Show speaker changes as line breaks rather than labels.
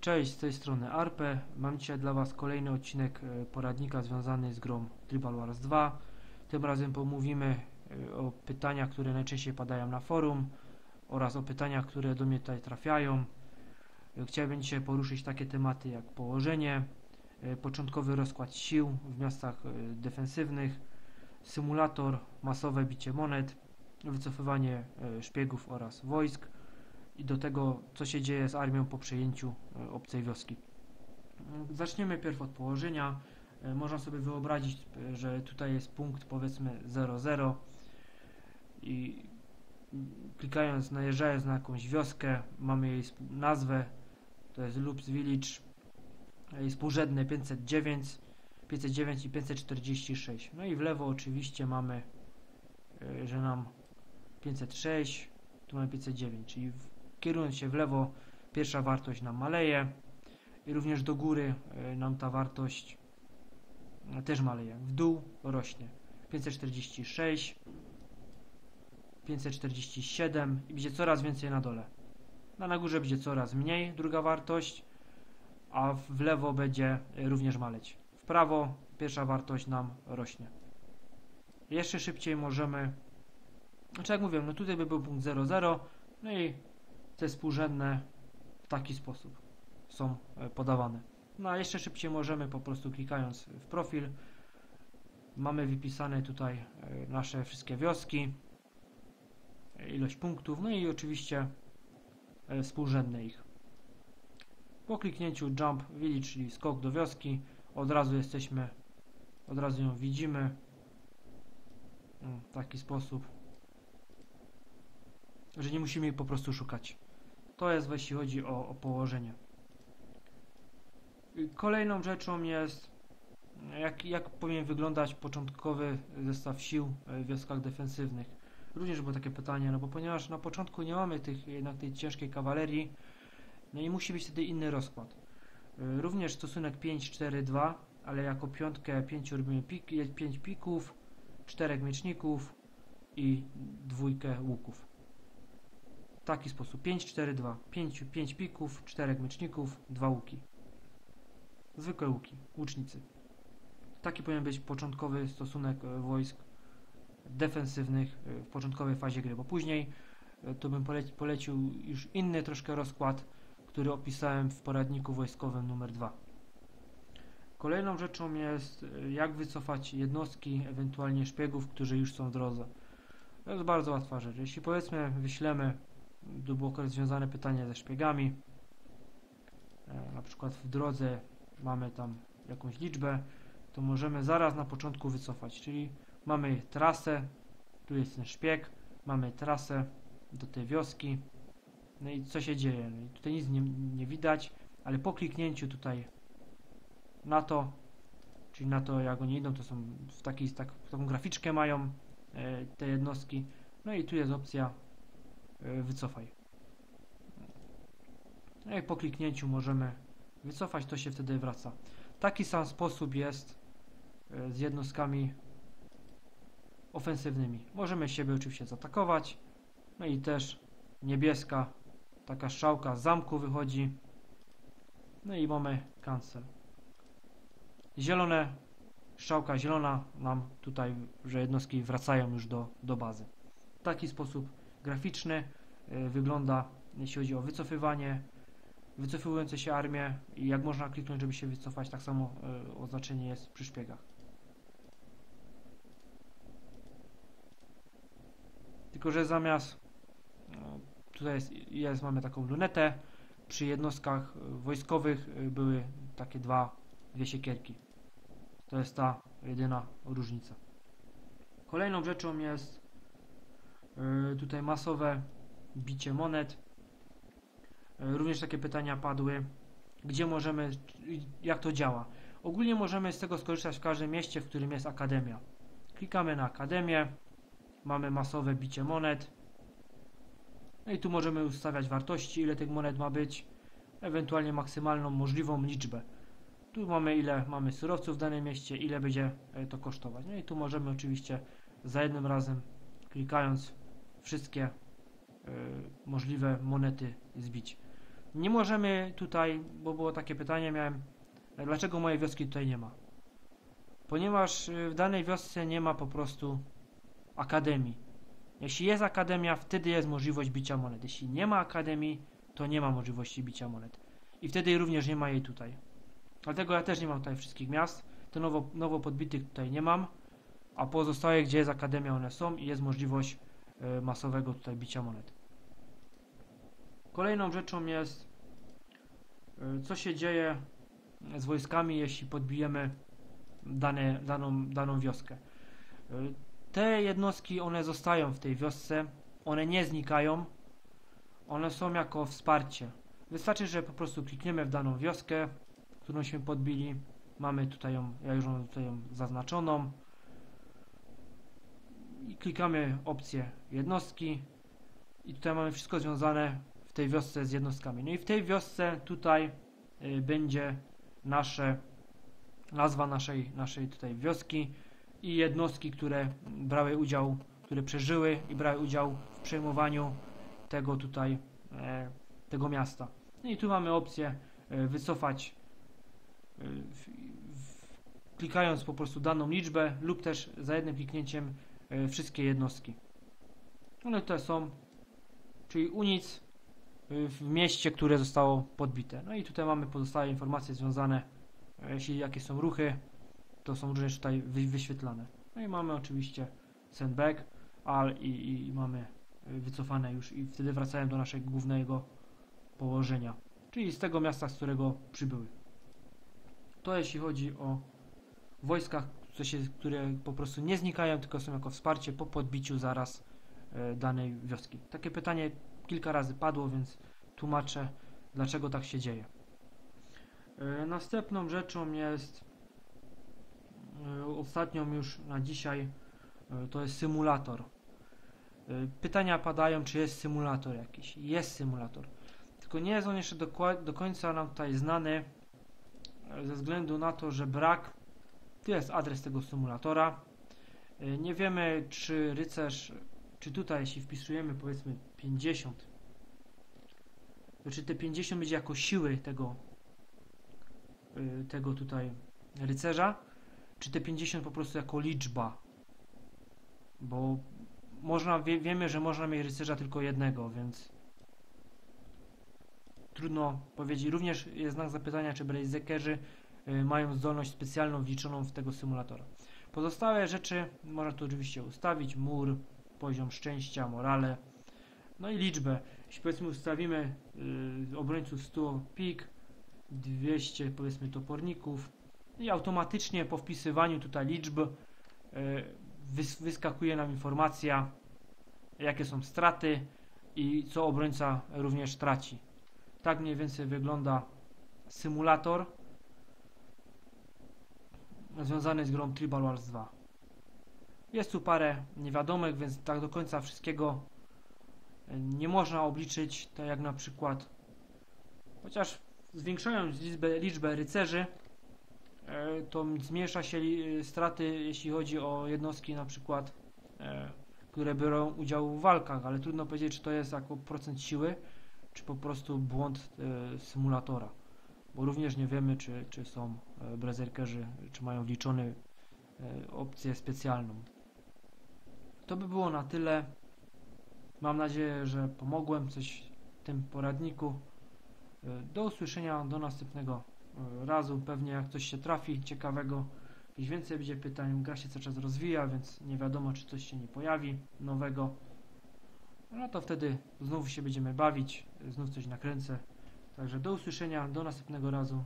Cześć, z tej strony Arpe. Mam dzisiaj dla Was kolejny odcinek e, poradnika związany z grą Tribal Wars 2. Tym razem pomówimy e, o pytaniach, które najczęściej padają na forum oraz o pytaniach, które do mnie tutaj trafiają. E, Chciałbym dzisiaj poruszyć takie tematy jak położenie, początkowy rozkład sił w miastach defensywnych, symulator, masowe bicie monet, wycofywanie szpiegów oraz wojsk i do tego, co się dzieje z armią po przejęciu e, obcej wioski. Zaczniemy pierw od położenia. E, Można sobie wyobrazić, e, że tutaj jest punkt powiedzmy 0,0 i klikając, najeżdżając na jakąś wioskę, mamy jej nazwę, to jest Loops Village, i współrzędne 509, 509 i 546. No i w lewo oczywiście mamy, że nam 506, tu mamy 509, czyli kierując się w lewo, pierwsza wartość nam maleje i również do góry e, nam ta wartość e, też maleje. W dół rośnie. 546, 547 i będzie coraz więcej na dole. A na górze będzie coraz mniej, druga wartość, a w lewo będzie e, również maleć. W prawo pierwsza wartość nam rośnie. Jeszcze szybciej możemy, znaczy jak mówię, no tutaj by był punkt 0,0, no i te współrzędne w taki sposób są e, podawane. No a jeszcze szybciej możemy po prostu klikając w profil mamy wypisane tutaj e, nasze wszystkie wioski, ilość punktów, no i oczywiście e, współrzędne ich. Po kliknięciu Jump Village, czyli skok do wioski, od razu jesteśmy, od razu ją widzimy Mm, w taki sposób, że nie musimy jej po prostu szukać. To jest jeśli chodzi o, o położenie. Kolejną rzeczą jest, jak, jak powinien wyglądać początkowy zestaw sił w wioskach defensywnych. Również było takie pytanie, no bo ponieważ na początku nie mamy tych, jednak tej ciężkiej kawalerii, no i musi być wtedy inny rozkład. Również stosunek 5-4-2, ale jako piątkę 5 robimy pik, 5 pików, 4 mieczników i dwójkę łuków. W taki sposób 5-4-2, 5, 5 pików, 4 mieczników, 2 łuki. Zwykłe łuki, łucznicy. Taki powinien być początkowy stosunek e, wojsk defensywnych e, w początkowej fazie gry, bo później e, to bym poleci, polecił już inny troszkę rozkład, który opisałem w poradniku wojskowym numer 2. Kolejną rzeczą jest jak wycofać jednostki, ewentualnie szpiegów, którzy już są w drodze. To jest bardzo łatwa rzecz. Jeśli powiedzmy wyślemy, akurat związane pytanie ze szpiegami, e, na przykład w drodze mamy tam jakąś liczbę, to możemy zaraz na początku wycofać, czyli mamy trasę, tu jest ten szpieg, mamy trasę do tej wioski, no i co się dzieje? No tutaj nic nie, nie widać, ale po kliknięciu tutaj na to, czyli na to jak oni idą, to są w takiej, tak, taką graficzkę mają e, te jednostki, no i tu jest opcja wycofaj. No i po kliknięciu możemy wycofać, to się wtedy wraca. Taki sam sposób jest e, z jednostkami ofensywnymi. Możemy siebie oczywiście zaatakować, no i też niebieska taka strzałka z zamku wychodzi, no i mamy cancel. Zielone, strzałka zielona nam tutaj, że jednostki wracają już do, do bazy. W taki sposób graficzny y, wygląda, jeśli chodzi o wycofywanie, wycofujące się armie i jak można kliknąć, żeby się wycofać, tak samo y, oznaczenie jest przy szpiegach. Tylko, że zamiast no, tutaj jest, jest, mamy taką lunetę, przy jednostkach y, wojskowych były takie dwa, dwie siekierki. To jest ta jedyna różnica. Kolejną rzeczą jest tutaj masowe bicie monet. Y, Również takie pytania padły, gdzie możemy, jak to działa. Ogólnie możemy z tego skorzystać w każdym mieście, w którym jest akademia. Klikamy na akademię, mamy masowe bicie monet. No i tu możemy ustawiać wartości, ile tych monet ma być, ewentualnie maksymalną możliwą liczbę. Tu mamy ile mamy surowców w danym mieście, ile będzie e, to kosztować. No i tu możemy oczywiście za jednym razem klikając wszystkie y, możliwe monety zbić. Nie możemy tutaj, bo było takie pytanie, miałem, dlaczego mojej wioski tutaj nie ma? Ponieważ y, w danej wiosce nie ma po prostu akademii. Jeśli jest akademia, wtedy jest możliwość bicia monet. Jeśli nie ma akademii, to nie ma możliwości bicia monet. I wtedy również nie ma jej tutaj. Dlatego ja też nie mam tutaj wszystkich miast. To nowo, nowo podbitych tutaj nie mam. A pozostałe, gdzie jest akademia, one są i jest możliwość masowego tutaj bicia monet. Kolejną rzeczą jest, y, co się dzieje z wojskami, jeśli podbijemy dane, daną, daną wioskę. Y, te jednostki, one zostają w tej wiosce, one nie znikają, one są jako wsparcie. Wystarczy, że po prostu klikniemy w daną wioskę, którąśmy podbili. Mamy tutaj ją, ja już mam tutaj ją zaznaczoną. I klikamy opcję jednostki. I tutaj mamy wszystko związane w tej wiosce z jednostkami. No i w tej wiosce tutaj y, będzie nasze nazwa naszej, naszej tutaj wioski i jednostki, które brały udział, które przeżyły i brały udział w przejmowaniu tego tutaj, e, tego miasta. No i tu mamy opcję e, wycofać e, w, w, klikając po prostu daną liczbę lub też za jednym kliknięciem wszystkie jednostki. One tutaj są, czyli unic e, w mieście, które zostało podbite. No i tutaj mamy pozostałe informacje związane, e, jeśli jakie są ruchy, to są również tutaj wy, wyświetlane. No i mamy oczywiście sandbag, al i, i mamy y, wycofane już i wtedy wracają do naszego głównego położenia, czyli z tego miasta, z którego przybyły. To jeśli chodzi o wojska, które po prostu nie znikają, tylko są jako wsparcie po podbiciu zaraz e, danej wioski. Takie pytanie kilka razy padło, więc tłumaczę, dlaczego tak się dzieje. E, następną rzeczą jest E, ostatnią już na dzisiaj to jest symulator. Pytania padają, czy jest symulator jakiś. Jest symulator. Tylko nie jest on jeszcze do końca nam tutaj znany ze względu na to, że brak tu jest adres tego symulatora. Nie wiemy, czy rycerz, czy tutaj, jeśli wpisujemy powiedzmy 50, to czy te 50 będzie jako siły tego, tego tutaj rycerza, czy te 50 po prostu jako liczba. Bo można, wie, wiemy, że można mieć rycerza tylko jednego, więc trudno powiedzieć. Również jest znak zapytania, czy Blazekerzy y, mają zdolność specjalną wliczoną w tego symulatora. Pozostałe rzeczy można tu oczywiście ustawić, mur, poziom szczęścia, morale, no i liczbę. Jeśli powiedzmy ustawimy y, obrońców 100 pik, 200 powiedzmy toporników, i automatycznie po wpisywaniu tutaj liczb e, wyskakuje nam informacja jakie są straty i co obrońca również traci. Tak mniej więcej wygląda symulator związany z grą Tribal Wars 2. Jest tu parę niewiadomych, więc tak do końca wszystkiego e, nie można obliczyć, tak jak na przykład chociaż zwiększając liczbę, liczbę rycerzy E, to zmniejsza się straty, jeśli chodzi o jednostki na przykład, e, które biorą udział w walkach, ale trudno powiedzieć, czy to jest jako procent siły, czy po prostu błąd e, symulatora. Bo również nie wiemy, czy, czy są berserkerzy, czy mają wliczony opcję specjalną. To by było na tyle. Mam nadzieję, że pomogłem coś w tym poradniku. Do usłyszenia, do następnego E, razu. Pewnie jak coś się trafi ciekawego, jakieś więcej będzie pytań. Gra się cały czas rozwija, więc nie wiadomo, czy coś się nie pojawi nowego. No to wtedy znów się będziemy bawić, znów coś nakręcę. Także do usłyszenia, do następnego razu.